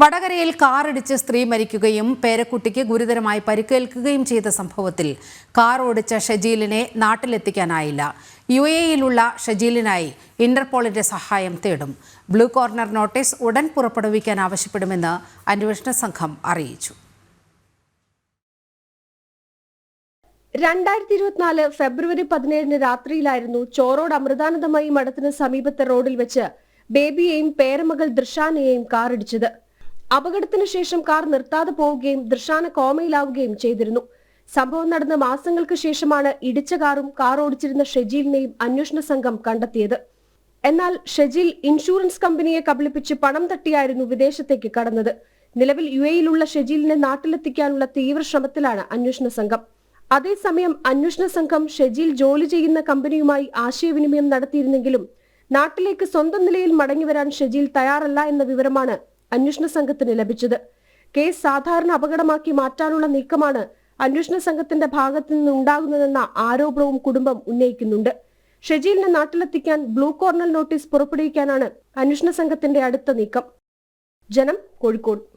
വടകരയിൽ കാറിടിച്ച് സ്ത്രീ മരിക്കുകയും പേരക്കുട്ടിക്ക് ഗുരുതരമായി പരിക്കേൽക്കുകയും ചെയ്ത സംഭവത്തിൽ കാർ ഓടിച്ച ഷജീലിനെ നാട്ടിലെത്തിക്കാനായില്ല. യു എയിലുള്ള ഷജീലിനായി ഇന്റർപോളിന്റെ സഹായം തേടും. ബ്ലൂ കോർണർ നോട്ടീസ് ഉടൻ പുറപ്പെടുവിക്കാൻ ആവശ്യപ്പെടുമെന്ന് അന്വേഷണ സംഘം അറിയിച്ചു. രണ്ടായിരത്തി ഇരുപത്തിനാല് ഫെബ്രുവരി പതിനേഴിന് രാത്രിയിലായിരുന്നു ചോറോട് അമൃതാനന്ദമയി മഠത്തിന് സമീപത്തെ റോഡിൽ വെച്ച് ബേബിയെയും പേരമകൾ ദൃശാനയെയും കാറിടിച്ചത്. അപകടത്തിന് ശേഷം കാർ നിർത്താതെ പോവുകയും ദൃശാന കോമയിലാവുകയും ചെയ്തിരുന്നു. സംഭവം നടന്ന മാസങ്ങൾക്ക് ശേഷമാണ് ഇടിച്ച കാറും കാർ ഓടിച്ചിരുന്ന ഷെജീലിനെയും അന്വേഷണ സംഘം കണ്ടെത്തിയത്. എന്നാൽ ഷെജീൽ ഇൻഷുറൻസ് കമ്പനിയെ കബളിപ്പിച്ച് പണം തട്ടിയായിരുന്നു വിദേശത്തേക്ക് കടന്നത്. നിലവിൽ യു എയിലുള്ള ഷെജീലിനെ നാട്ടിലെത്തിക്കാനുള്ള തീവ്ര ശ്രമത്തിലാണ് അന്വേഷണ സംഘം. അതേസമയം അന്വേഷണ സംഘം ഷെജീൽ ജോലി ചെയ്യുന്ന കമ്പനിയുമായി ആശയവിനിമയം നടത്തിയിരുന്നെങ്കിലും നാട്ടിലേക്ക് സ്വന്തം നിലയിൽ മടങ്ങിവരാൻ ഷെജീൽ തയ്യാറല്ല എന്ന വിവരമാണ് അന്വേഷണ സംഘത്തിന് ലഭിച്ചത്. കേസ് സാധാരണ അപകടമാക്കി മാറ്റാനുള്ള നീക്കമാണ് അന്വേഷണ സംഘത്തിന്റെ ഭാഗത്തു നിന്നുണ്ടാകുന്നതെന്ന ആരോപണവും കുടുംബം ഉന്നയിക്കുന്നുണ്ട്. ഷെജീലിനെ നാട്ടിലെത്തിക്കാൻ ബ്ലൂ കോർണർ നോട്ടീസ് പുറപ്പെടുവിക്കാനാണ് അന്വേഷണ സംഘത്തിന്റെ അടുത്ത നീക്കം. ജനം കോഴിക്കോട്.